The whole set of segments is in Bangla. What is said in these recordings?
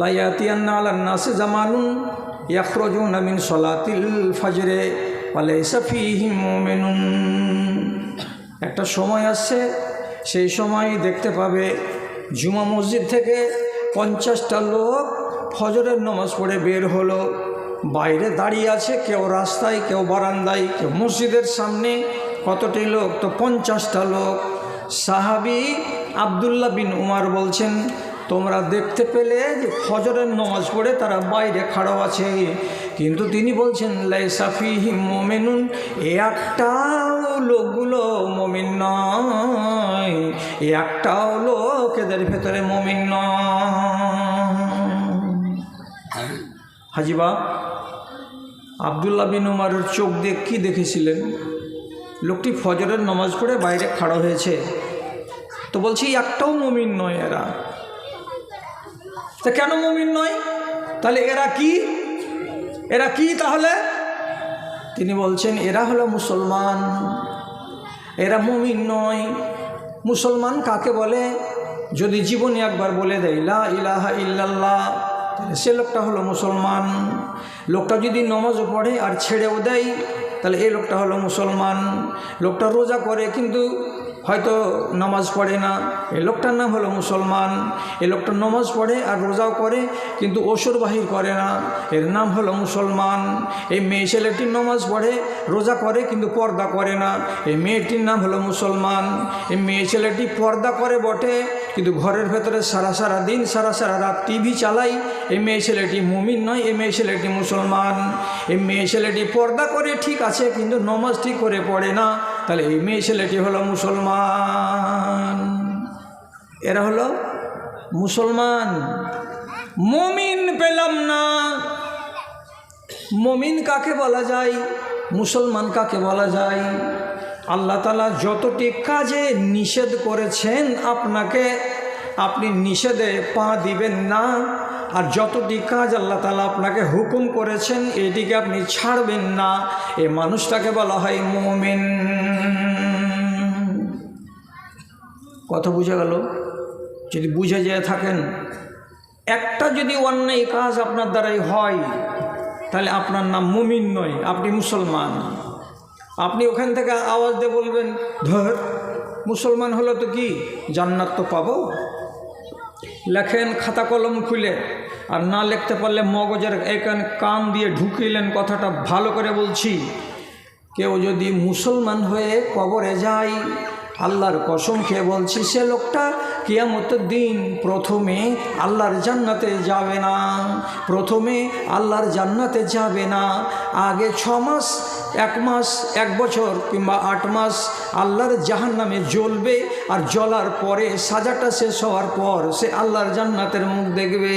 লাইয়াতিয়ান্না জামানুন ইয়াখরুজুনা মিন সলাতিল ফজরে ওয়ালাইসা ফীহিম মুমিনুন। একটা সময় আসছে, সেই সময় দেখতে পাবে জুমা মসজিদ থেকে পঞ্চাশটা লোক ফজরের নামাজ পড়ে বের হলো। বাইরে দাঁড়িয়ে আছে, কেউ রাস্তায়, কেউ বারান্দায়, কেউ মসজিদের সামনে। কতটি লোক? তো পঞ্চাশটা লোক। সাহাবি আবদুল্লাহ বিন উমার বলছেন তোমরা দেখতে পেলে যে ফজরের নামাজ পড়ে তারা বাইরে খাড়ো আছে। কিন্তু তিনি বলছেন লাই লাইসাফি মোমেনুন। এ একটাও লোকগুলো মমিন নয়। এ একটাও লোক এদের ভেতরে মমিন নয়। হাজিবা আবদুল্লাহ বিন উমারের চোখ দিয়ে কী দেখেছিলেন? লোকটি ফজরের নামাজ পড়ে বাইরে খাড়ো হয়েছে। তো বলছি একটাও মমিন নয় এরা। তা কেন মমিন নয়? তাহলে এরা কি? এরা কি তাহলে? তিনি বলছেন, এরা হলো মুসলমান। এরা মুমিন নয়। মুসলমান কাকে বলে? যদি জীবনে একবার বলে দেয়, লা ইলাহা ইল্লাল্লাহ তাহলে সে লোকটা হলো মুসলমান। লোকটা যদি নমাজও পড়ে আর ছেড়েও দেয়, তাহলে এই লোকটা হলো মুসলমান। লোকটা রোজা করে, কিন্তু হয়তো নামাজ পড়ে না। এই লোকটার নাম হলো মুসলমান। এই লোকটা নামাজ পড়ে আর রোজাও করে, কিন্তু ওসর বাহির করে না। এর নাম হলো মুসলমান। এই মেয়ে ছেলেটির নামাজ পড়ে, রোজা করে, কিন্তু পর্দা করে না। এই মেয়েটির নাম হলো মুসলমান। এই মেয়ে ছেলেটি পর্দা করে বটে, কিন্তু ঘরের ভেতরে সারা সারা দিন, সারা সারা রাত টিভি চালাই। এই মেয়ে ছেলেটি মুমিন নয়, এই মেয়ে ছেলেটি মুসলমান। এই মেয়ে ছেলেটি পর্দা করে ঠিক আছে, কিন্তু নমাজ ঠিক করে পড়ে না। তাহলে এই মেয়ে ছেলেটি হলো মুসলমান। এরা হলো মুসলমান। মমিন পেলাম না। মমিন কাকে বলা যায়? মুসলমান কাকে বলা যায়? আল্লাহ তালা যতটি কাজে নিষেধ করেছেন আপনাকে আপনি নিষেধে পা দিবেন না। আর যতটি কাজ আল্লাহ তালা আপনাকে হুকুম করেছেন, এটিকে আপনি ছাড়বেন না। এ মানুষটাকে বলা হয় মোমেন। কথা বুঝে গেল? যদি বুঝে যেয়ে থাকেন, একটা যদি অন্যায় কাজ আপনার দ্বারাই হয়, তাহলে আপনার নাম মুমিন নয়, আপনি মুসলমান। আপনি ওখান থেকে আওয়াজ দিয়ে বলবেন, ধর, মুসলমান হলো তো কি জান্নাত তো পাবো? লেখেন খাতা কলম খুলে, আর না লিখতে পারলে মগজের এখানে কান দিয়ে ঢুকিলেন কথাটা ভালো করে বলছি। কেউ যদি মুসলমান হয়ে কবরে যায় আল্লাহর কসম খেয়ে বলছি, সে লোকটা কিয়ামতের দিন প্রথমে আল্লাহর জান্নাতে যাবে না, প্রথমে আল্লাহর জান্নাতে যাবে না, আগে ছ মাস, এক মাস, এক বছর কিংবা আট মাস আল্লাহর জাহান নামে জ্বলবে আর জ্বলার পরে সাজাটা শেষ হওয়ার পর সে আল্লাহর জান্নাতের মুখ দেখবে।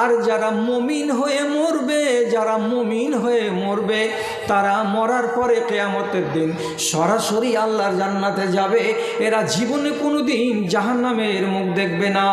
আর যারা মমিন হয়ে মরবে যারা মুমিন হয়ে মরবে, তারা মরার পরে কেয়ামতের দিন সরাসরি আল্লাহর জান্নাতে যাবে। এরা জীবনে কোনো দিন জাহান্নামের মুখ দেখবে না।